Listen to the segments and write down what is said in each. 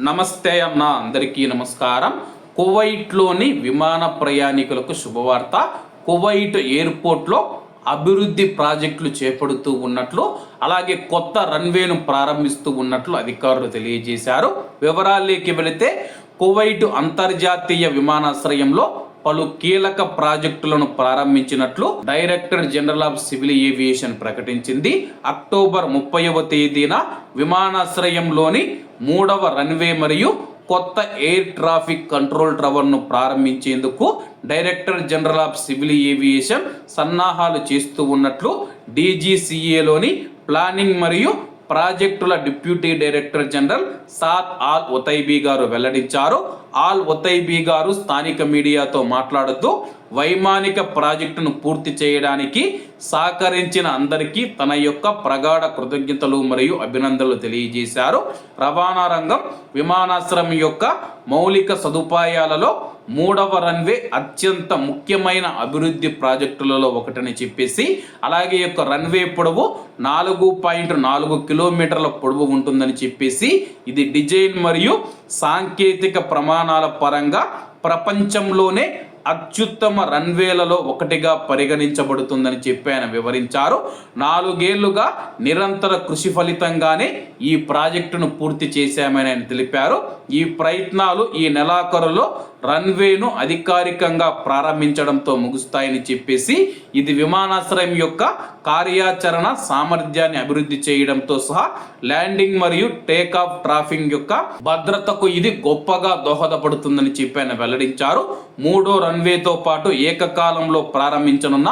నమస్తే అన్న అందరికీ నమస్కారం. కువైట్లోని విమాన ప్రయాణికులకు శుభవార్త. కువైట్ ఎయిర్పోర్ట్లో అభివృద్ధి ప్రాజెక్టులు చేపడుతూ ఉన్నట్లు అలాగే కొత్త రన్వేను ప్రారంభిస్తూ ఉన్నట్లు అధికారులు తెలియజేశారు. వివరాల్లోకి వెళితే కువైట్ అంతర్జాతీయ విమానాశ్రయంలో పలు కీలక ప్రాజెక్టులను ప్రారంభించినట్లు director general of civil aviation ప్రకటించింది. అక్టోబర్ ముప్పైవ తేదీన విమానాశ్రయంలోని మూడవ రన్వే మరియు కొత్త ఎయిర్ ట్రాఫిక్ కంట్రోల్ టవర్ను ప్రారంభించేందుకు director general of civil aviation సన్నాహాలు చేస్తూ ఉన్నట్లు డీజీసీఏలోని ప్లానింగ్ మరియు ప్రాజెక్టుల deputy director general Saad Al Otaibi గారు వెల్లడించారు. ఆల్ ఒతైబీ గారు స్థానిక మీడియాతో మాట్లాడుతూ వైమానిక ప్రాజెక్టును పూర్తి చేయడానికి సహకరించిన అందరికీ తన యొక్క ప్రగాఢ కృతజ్ఞతలు మరియు అభినందనలు తెలియజేశారు. రవాణా రంగం విమానాశ్రయం యొక్క మౌలిక సదుపాయాలలో మూడవ రన్వే అత్యంత ముఖ్యమైన అభివృద్ధి ప్రాజెక్టులలో ఒకటని చెప్పేసి అలాగే యొక్క రన్వే పొడవు నాలుగు పాయింట్ నాలుగు కిలోమీటర్ల పొడవు ఉంటుందని చెప్పేసి ఇది డిజైన్ మరియు సాంకేతిక ప్రమాణ ప్రమాణాల పరంగా ప్రపంచంలోనే అత్యుత్తమ రన్వేలలో ఒకటిగా పరిగణించబడుతుందని చెప్పి ఆయన వివరించారు. నాలుగేళ్ళుగా నిరంతర కృషి ఫలితంగానే ఈ ప్రాజెక్టును పూర్తి చేశామని ఆయన తెలిపారు. ఈ ప్రయత్నాలు ఈ నెలాఖరులో రన్వేను అధికారికంగా ప్రారంభించడంతో ముగుస్తాయని చెప్పేసి ఇది విమానాశ్రయం యొక్క కార్యాచరణ సామర్థ్యాన్ని అభివృద్ధి చేయడంతో సహా ల్యాండింగ్ మరియు టేక్ ఆఫ్ ట్రాఫింగ్ యొక్క భద్రతకు ఇది గొప్పగా దోహదపడుతుందని చెప్పి ఆయన వెల్లడించారు. మూడో రన్వేతో పాటు ఏకకాలంలో ప్రారంభించనున్న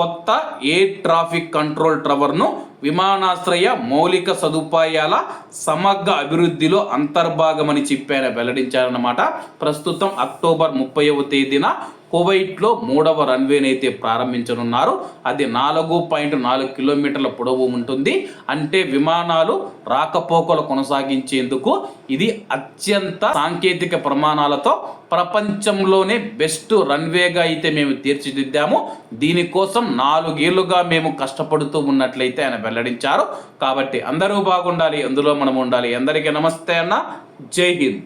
కొత్త ఎయిర్ ట్రాఫిక్ కంట్రోల్ టవర్ను విమానాశ్రయ మౌలిక సదుపాయాల సమగ్ర అభివృద్ధిలో అంతర్భాగమని చెప్పారు వెల్లడించారన్నమాట. ప్రస్తుతం అక్టోబర్ ముప్పైవ తేదీన కువైట్లో మూడవ రన్వేనైతే ప్రారంభించనున్నారు. అది నాలుగు పాయింట్ నాలుగు కిలోమీటర్ల పొడవు ఉంటుంది. అంటే విమానాలు రాకపోకలు కొనసాగించేందుకు ఇది అత్యంత సాంకేతిక ప్రమాణాలతో ప్రపంచంలోనే బెస్ట్ రన్వేగా అయితే మేము తీర్చిదిద్దాము. దీనికోసం నాలుగేళ్ళుగా మేము కష్టపడుతూ ఉన్నట్లయితే ఆయన వెల్లడించారు. కాబట్టి అందరూ బాగుండాలి అందులో మనం ఉండాలి. అందరికీ నమస్తే అన్న. జై హింద్.